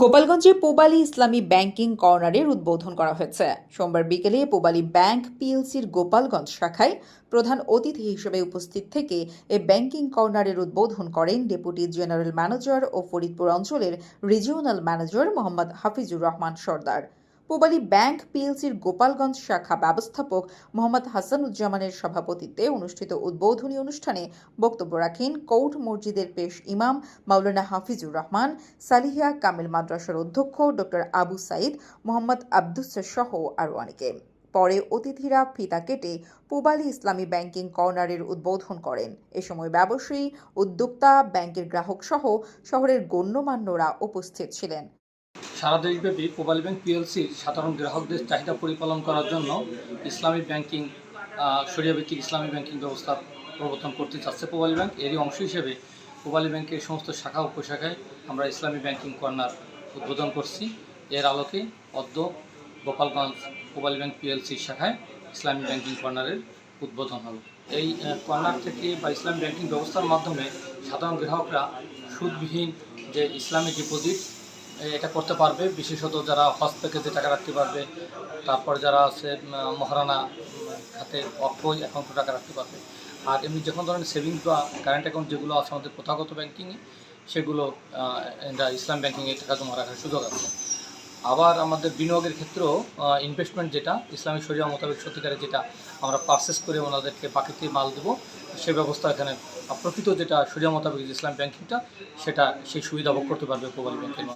গোপালগঞ্জে পোবালি ইসলামী ব্যাংকিং কর্নারের উদ্বোধন করা হয়েছে। সোমবার বিকেলে পোবালি ব্যাংক পিএলসির গোপালগঞ্জ শাখায় প্রধান অতিথি হিসেবে উপস্থিত থেকে এ ব্যাংকিং কর্নারের উদ্বোধন করেন ডেপুটি জেনারেল ম্যানেজার ও ফরিদপুর অঞ্চলের regional manager Mohammad Hafizur Rahman Sardar. Pubali bank পিএলসির Gopalganj শাখা ব্যবস্থাপক মোহাম্মদ হাসানুজ্জামানের সভাপতিত্বে অনুষ্ঠিত উদ্বোধনী অনুষ্ঠানে বক্তব্য রাখেন কৌট মসজিদের পেশ ইমাম মাওলানা হাফিজুর রহমান, সালিহিয়া কামিল মাদ্রাসার অধ্যক্ষ ডক্টর আবু সাইদ, মোহাম্মদ আব্দুস সহ আরও অনেকে। পরে অতিথিরা ফিতা কেটে পুবালি ইসলামী ব্যাংকিং কর্নারের উদ্বোধন করেন। এ সময় ব্যবসায়ী, উদ্যোক্তা, ব্যাংকের গ্রাহক সহ শহরের গণ্যমান্যরা উপস্থিত ছিলেন। সারা দেশব্যাপী মোবাইল ব্যাংক পিএলসির সাধারণ গ্রাহকদের চাহিদা পরিপালন করার জন্য ইসলামী ব্যাংকিং সরিয়া ভিত্তিক ইসলামী ব্যাংকিং ব্যবস্থা প্রবর্তন করতে চাচ্ছে মোবাইল ব্যাংক। এরই অংশ হিসেবে মোবাইল ব্যাংকের সমস্ত শাখা উপশাখায় আমরা ইসলামী ব্যাংকিং কর্নার উদ্বোধন করছি। এর আলোকে অদ্য গোপালগঞ্জ মোবাইল ব্যাংক পিএলসির শাখায় ইসলামী ব্যাংকিং কর্নারের উদ্বোধন হলো। এই কর্নার থেকে বা ইসলামী ব্যাংকিং ব্যবস্থার মাধ্যমে সাধারণ গ্রাহকরা সুদবিহীন যে ইসলামী ডিপোজিট এটা করতে পারবে। বিশেষত যারা হজ প্যাকেজে টাকা রাখতে পারবে, তারপর যারা আছে মহারানা খাতে অক্ষয় অ্যাকাউন্টে টাকা রাখতে পারবে। আর এমনি যখন কোনো ধরনের সেভিংস বা কারেন্ট অ্যাকাউন্ট যেগুলো আছে আমাদের প্রথাগত ব্যাঙ্কিংয়ে সেগুলো ইসলাম ব্যাঙ্কিংয়ে টাকা জমা রাখার সুযোগ আছে। আবার আমাদের বিনিয়োগের ক্ষেত্রেও ইনভেস্টমেন্ট যেটা ইসলামিক শরিয়া মোতাবেক সত্যিকারে যেটা আমরা পারচেস করে ওনাদেরকে বাকিতে মাল দেবো, সে ব্যবস্থা এখানে প্রকৃত যেটা শরিয়া মোতাবেক ইসলাম ব্যাংকিংটা সেটা সেই সুবিধা ভোগ করতে পারবে মোবাইল ব্যাংকের